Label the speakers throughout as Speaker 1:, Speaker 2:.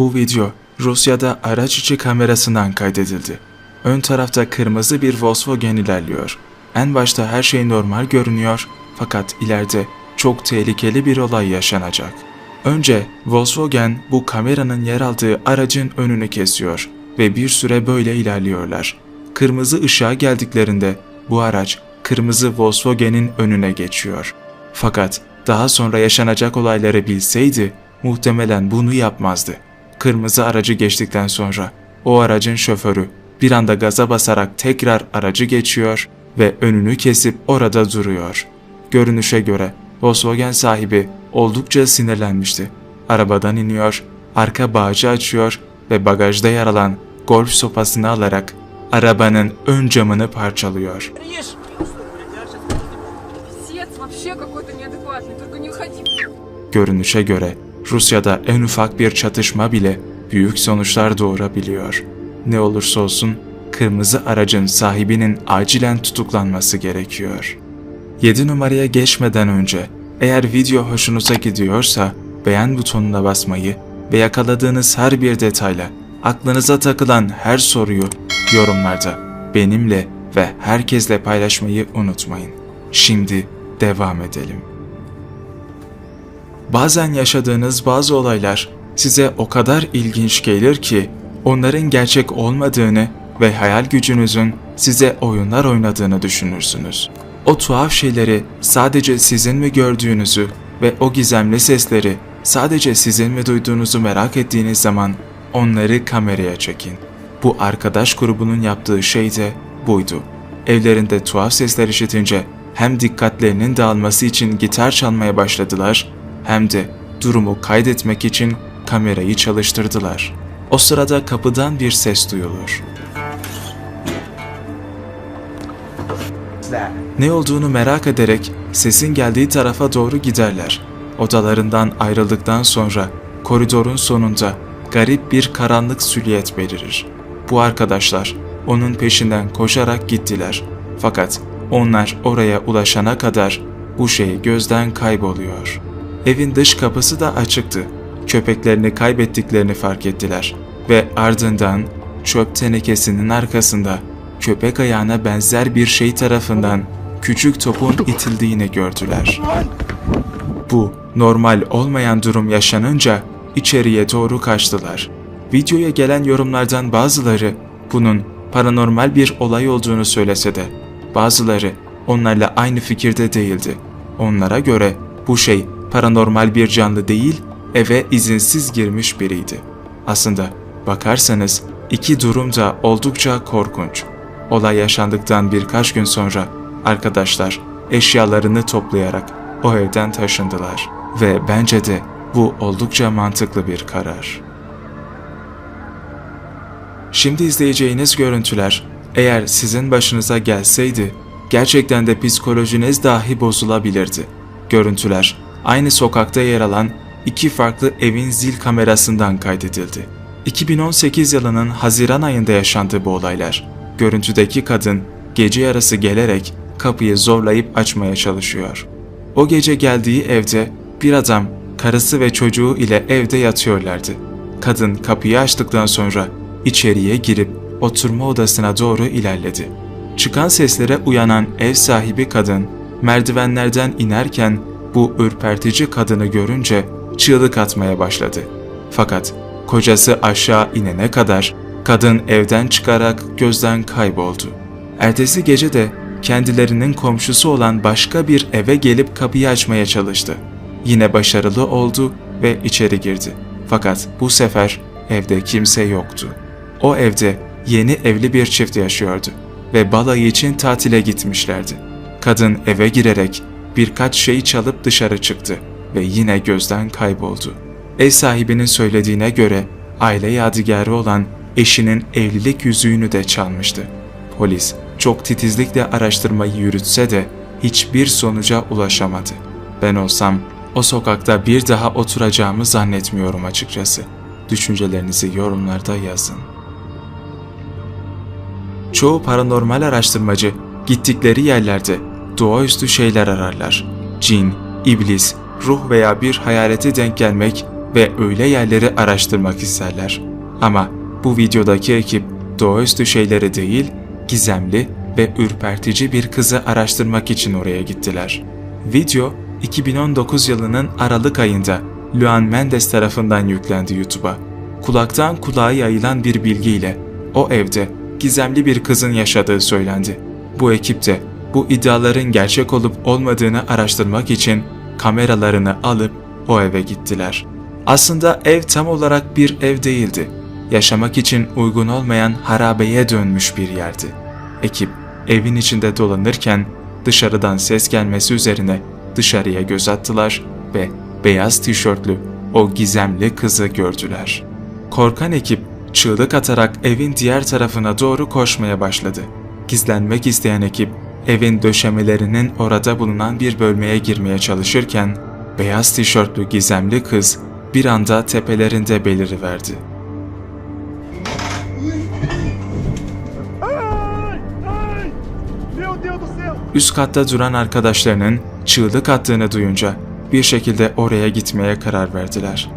Speaker 1: Bu video Rusya'da araç içi kamerasından kaydedildi. Ön tarafta kırmızı bir Volkswagen ilerliyor. En başta her şey normal görünüyor fakat ileride çok tehlikeli bir olay yaşanacak. Önce Volkswagen bu kameranın yer aldığı aracın önünü kesiyor ve bir süre böyle ilerliyorlar. Kırmızı ışığa geldiklerinde bu araç kırmızı Volkswagen'in önüne geçiyor. Fakat daha sonra yaşanacak olayları bilseydi muhtemelen bunu yapmazdı. Kırmızı aracı geçtikten sonra o aracın şoförü bir anda gaza basarak tekrar aracı geçiyor ve önünü kesip orada duruyor. Görünüşe göre Volkswagen sahibi oldukça sinirlenmişti. Arabadan iniyor, arka bağcı açıyor ve bagajda yer alan golf sopasını alarak arabanın ön camını parçalıyor. Görünüşe göre Rusya'da en ufak bir çatışma bile büyük sonuçlar doğurabiliyor. Ne olursa olsun kırmızı aracın sahibinin acilen tutuklanması gerekiyor. 7 numaraya geçmeden önce eğer video hoşunuza gidiyorsa beğen butonuna basmayı ve yakaladığınız her bir detayla aklınıza takılan her soruyu yorumlarda benimle ve herkesle paylaşmayı unutmayın. Şimdi devam edelim. Bazen yaşadığınız bazı olaylar size o kadar ilginç gelir ki onların gerçek olmadığını ve hayal gücünüzün size oyunlar oynadığını düşünürsünüz. O tuhaf şeyleri sadece sizin mi gördüğünüzü ve o gizemli sesleri sadece sizin mi duyduğunuzu merak ettiğiniz zaman onları kameraya çekin. Bu arkadaş grubunun yaptığı şey de buydu. Evlerinde tuhaf sesler işitince hem dikkatlerinin dağılması için gitar çalmaya başladılar hem de durumu kaydetmek için kamerayı çalıştırdılar. O sırada kapıdan bir ses duyulur. Ne olduğunu merak ederek sesin geldiği tarafa doğru giderler. Odalarından ayrıldıktan sonra koridorun sonunda garip bir karanlık süliyet belirir. Bu arkadaşlar onun peşinden koşarak gittiler. Fakat onlar oraya ulaşana kadar bu şey gözden kayboluyor. Evin dış kapısı da açıktı. Köpeklerini kaybettiklerini fark ettiler ve ardından çöp tenekesinin arkasında köpek ayağına benzer bir şey tarafından küçük topun itildiğini gördüler. Bu normal olmayan durum yaşanınca içeriye doğru kaçtılar. Videoya gelen yorumlardan bazıları bunun paranormal bir olay olduğunu söylese de bazıları onlarla aynı fikirde değildi. Onlara göre bu şey paranormal bir canlı değil, eve izinsiz girmiş biriydi. Aslında bakarsanız iki durum da oldukça korkunç. Olay yaşandıktan birkaç gün sonra arkadaşlar eşyalarını toplayarak o evden taşındılar ve bence de bu oldukça mantıklı bir karar. Şimdi izleyeceğiniz görüntüler eğer sizin başınıza gelseydi gerçekten de psikolojiniz dahi bozulabilirdi. Görüntüler aynı sokakta yer alan iki farklı evin zil kamerasından kaydedildi. 2018 yılının Haziran ayında yaşandı bu olaylar. Görüntüdeki kadın gece yarısı gelerek kapıyı zorlayıp açmaya çalışıyor. O gece geldiği evde bir adam karısı ve çocuğu ile evde yatıyorlardı. Kadın kapıyı açtıktan sonra içeriye girip oturma odasına doğru ilerledi. Çıkan seslere uyanan ev sahibi kadın merdivenlerden inerken bu ürpertici kadını görünce çığlık atmaya başladı. Fakat kocası aşağı inene kadar kadın evden çıkarak gözden kayboldu. Ertesi gece de kendilerinin komşusu olan başka bir eve gelip kapıyı açmaya çalıştı. Yine başarılı oldu ve içeri girdi. Fakat bu sefer evde kimse yoktu. O evde yeni evli bir çift yaşıyordu ve balayı için tatile gitmişlerdi. Kadın eve girerek birkaç şey çalıp dışarı çıktı ve yine gözden kayboldu. Ev sahibinin söylediğine göre aile yadigarı olan eşinin evlilik yüzüğünü de çalmıştı. Polis çok titizlikle araştırmayı yürütse de hiçbir sonuca ulaşamadı. Ben olsam o sokakta bir daha oturacağımı zannetmiyorum açıkçası. Düşüncelerinizi yorumlarda yazın. Çoğu paranormal araştırmacı gittikleri yerlerde doğaüstü şeyler ararlar. Cin, iblis, ruh veya bir hayalete denk gelmek ve öyle yerleri araştırmak isterler. Ama bu videodaki ekip doğaüstü şeyleri değil, gizemli ve ürpertici bir kızı araştırmak için oraya gittiler. Video 2019 yılının Aralık ayında Luan Mendes tarafından yüklendi YouTube'a. Kulaktan kulağa yayılan bir bilgiyle o evde gizemli bir kızın yaşadığı söylendi. Bu ekip de bu iddiaların gerçek olup olmadığını araştırmak için kameralarını alıp o eve gittiler. Aslında ev tam olarak bir ev değildi. Yaşamak için uygun olmayan harabeye dönmüş bir yerdi. Ekip evin içinde dolanırken dışarıdan ses gelmesi üzerine dışarıya göz attılar ve beyaz tişörtlü o gizemli kızı gördüler. Korkan ekip çığlık atarak evin diğer tarafına doğru koşmaya başladı. Gizlenmek isteyen ekip evin döşemelerinin orada bulunan bir bölmeye girmeye çalışırken beyaz tişörtlü gizemli kız bir anda tepelerinde beliriverdi. Üst katta duran arkadaşlarının çığlık attığını duyunca bir şekilde oraya gitmeye karar verdiler.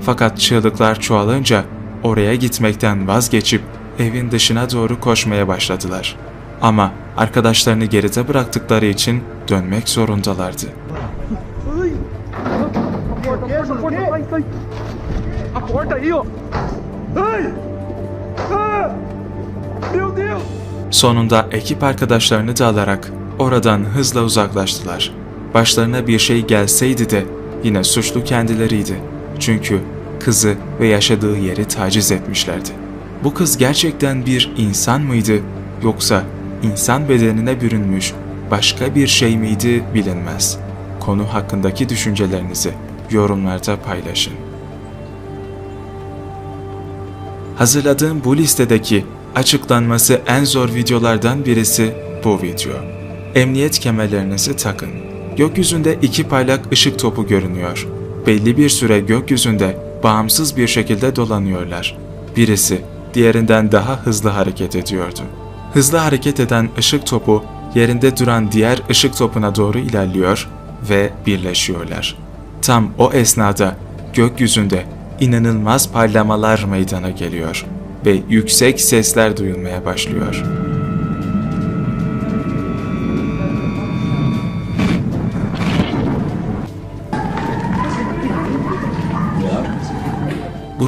Speaker 1: Fakat çığlıklar çoğalınca oraya gitmekten vazgeçip evin dışına doğru koşmaya başladılar. Ama arkadaşlarını geride bıraktıkları için dönmek zorundalardı. Sonunda ekip arkadaşlarını da alarak oradan hızla uzaklaştılar. Başlarına bir şey gelseydi de yine suçlu kendileriydi. Çünkü kızı ve yaşadığı yeri taciz etmişlerdi. Bu kız gerçekten bir insan mıydı yoksa insan bedenine bürünmüş başka bir şey miydi bilinmez. Konu hakkındaki düşüncelerinizi yorumlarda paylaşın. Hazırladığım bu listedeki açıklanması en zor videolardan birisi bu video. Emniyet kemerlerinizi takın. Gökyüzünde iki parlak ışık topu görünüyor. Belli bir süre gökyüzünde bağımsız bir şekilde dolanıyorlar. Birisi diğerinden daha hızlı hareket ediyordu. Hızlı hareket eden ışık topu yerinde duran diğer ışık topuna doğru ilerliyor ve birleşiyorlar. Tam o esnada gökyüzünde inanılmaz parlamalar meydana geliyor ve yüksek sesler duyulmaya başlıyor.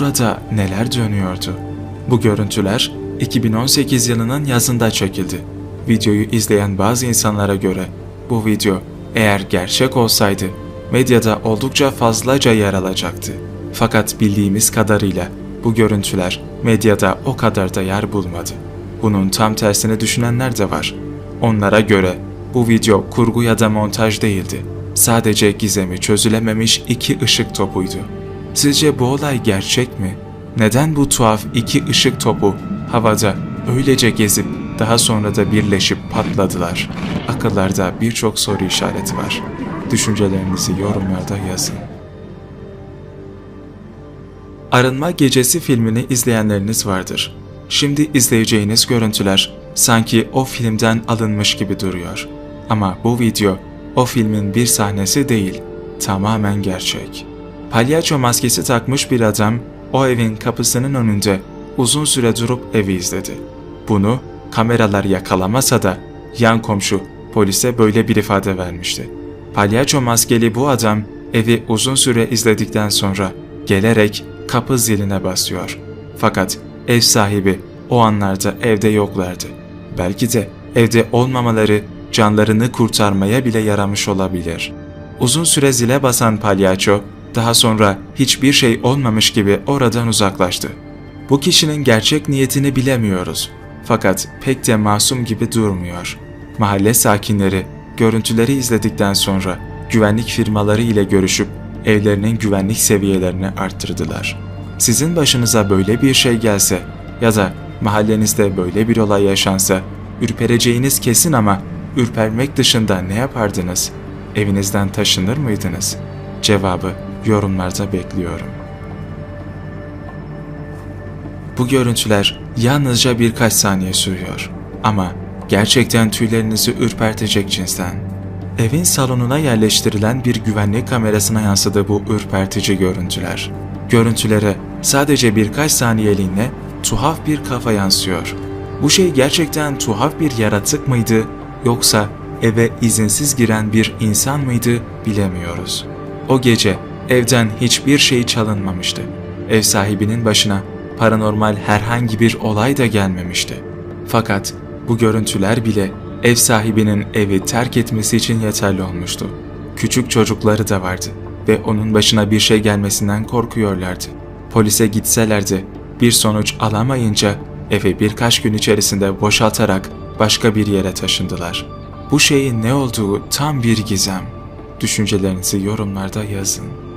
Speaker 1: Burada neler dönüyordu? Bu görüntüler 2018 yılının yazında çekildi. Videoyu izleyen bazı insanlara göre bu video eğer gerçek olsaydı medyada oldukça fazlaca yer alacaktı. Fakat bildiğimiz kadarıyla bu görüntüler medyada o kadar da yer bulmadı. Bunun tam tersini düşünenler de var. Onlara göre bu video kurgu ya da montaj değildi. Sadece gizemi çözülememiş iki ışık topuydu. Sizce bu olay gerçek mi? Neden bu tuhaf iki ışık topu havada öylece gezip daha sonra da birleşip patladılar? Akıllarda birçok soru işareti var. Düşüncelerinizi yorumlarda yazın. Arınma Gecesi filmini izleyenleriniz vardır. Şimdi izleyeceğiniz görüntüler sanki o filmden alınmış gibi duruyor. Ama bu video o filmin bir sahnesi değil, tamamen gerçek. Palyaço maskesi takmış bir adam o evin kapısının önünde uzun süre durup evi izledi. Bunu kameralar yakalamasa da yan komşu polise böyle bir ifade vermişti. Palyaço maskeli bu adam evi uzun süre izledikten sonra gelerek kapı ziline basıyor. Fakat ev sahibi o anlarda evde yoklardı. Belki de evde olmamaları canlarını kurtarmaya bile yaramış olabilir. Uzun süre zile basan palyaço daha sonra hiçbir şey olmamış gibi oradan uzaklaştı. Bu kişinin gerçek niyetini bilemiyoruz. Fakat pek de masum gibi durmuyor. Mahalle sakinleri görüntüleri izledikten sonra güvenlik firmaları ile görüşüp evlerinin güvenlik seviyelerini arttırdılar. Sizin başınıza böyle bir şey gelse ya da mahallenizde böyle bir olay yaşansa ürpereceğiniz kesin ama ürpermek dışında ne yapardınız? Evinizden taşınır mıydınız? Cevabı yorumlarda bekliyorum. Bu görüntüler yalnızca birkaç saniye sürüyor ama gerçekten tüylerinizi ürpertecek cinsten. Evin salonuna yerleştirilen bir güvenlik kamerasına yansıdı bu ürpertici görüntüler. Görüntülere sadece birkaç saniyeliğine tuhaf bir kafa yansıyor. Bu şey gerçekten tuhaf bir yaratık mıydı yoksa eve izinsiz giren bir insan mıydı bilemiyoruz. O gece evden hiçbir şey çalınmamıştı. Ev sahibinin başına paranormal herhangi bir olay da gelmemişti. Fakat bu görüntüler bile ev sahibinin evi terk etmesi için yeterli olmuştu. Küçük çocukları da vardı ve onun başına bir şey gelmesinden korkuyorlardı. Polise gitselerdi bir sonuç alamayınca evi birkaç gün içerisinde boşaltarak başka bir yere taşındılar. Bu şeyin ne olduğu tam bir gizem. Düşüncelerinizi yorumlarda yazın.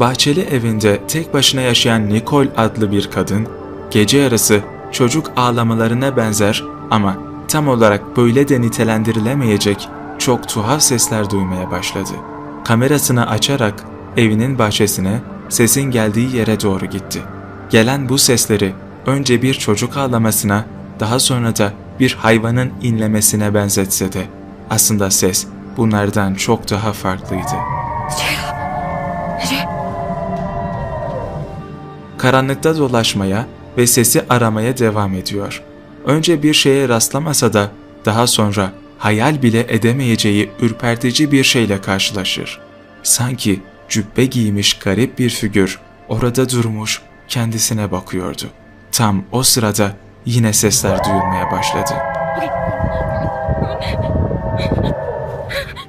Speaker 1: Bahçeli evinde tek başına yaşayan Nicole adlı bir kadın, gece yarısı çocuk ağlamalarına benzer ama tam olarak böyle de nitelendirilemeyecek çok tuhaf sesler duymaya başladı. Kamerasını açarak evinin bahçesine sesin geldiği yere doğru gitti. Gelen bu sesleri önce bir çocuk ağlamasına, daha sonra da bir hayvanın inlemesine benzetse de aslında ses bunlardan çok daha farklıydı. Karanlıkta dolaşmaya ve sesi aramaya devam ediyor. Önce bir şeye rastlamasa da daha sonra hayal bile edemeyeceği ürpertici bir şeyle karşılaşır. Sanki cübbe giymiş garip bir figür orada durmuş kendisine bakıyordu. Tam o sırada yine sesler duyulmaya başladı.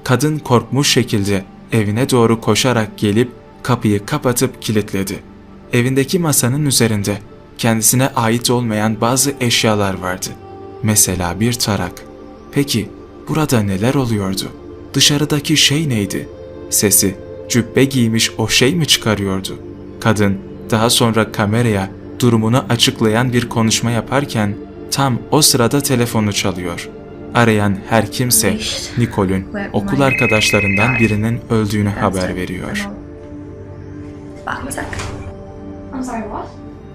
Speaker 1: Kadın korkmuş şekilde evine doğru koşarak gelip kapıyı kapatıp kilitledi. Evindeki masanın üzerinde kendisine ait olmayan bazı eşyalar vardı. Mesela bir tarak. Peki burada neler oluyordu? Dışarıdaki şey neydi? Sesi cübbe giymiş o şey mi çıkarıyordu? Kadın daha sonra kameraya durumunu açıklayan bir konuşma yaparken tam o sırada telefonu çalıyor. Arayan her kimse Nicole'ün okul arkadaşlarından birinin öldüğünü haber veriyor.
Speaker 2: One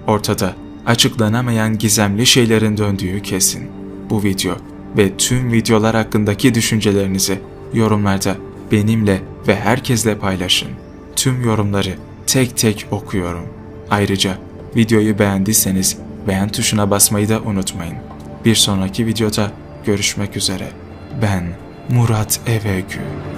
Speaker 1: Ortada açıklanamayan gizemli şeylerin döndüğü kesin. Bu video ve tüm videolar hakkındaki düşüncelerinizi yorumlarda benimle ve herkesle paylaşın. Tüm yorumları tek tek okuyorum. Ayrıca videoyu beğendiyseniz beğen tuşuna basmayı da unutmayın. Bir sonraki videoda görüşmek üzere. Ben Murat Evegü.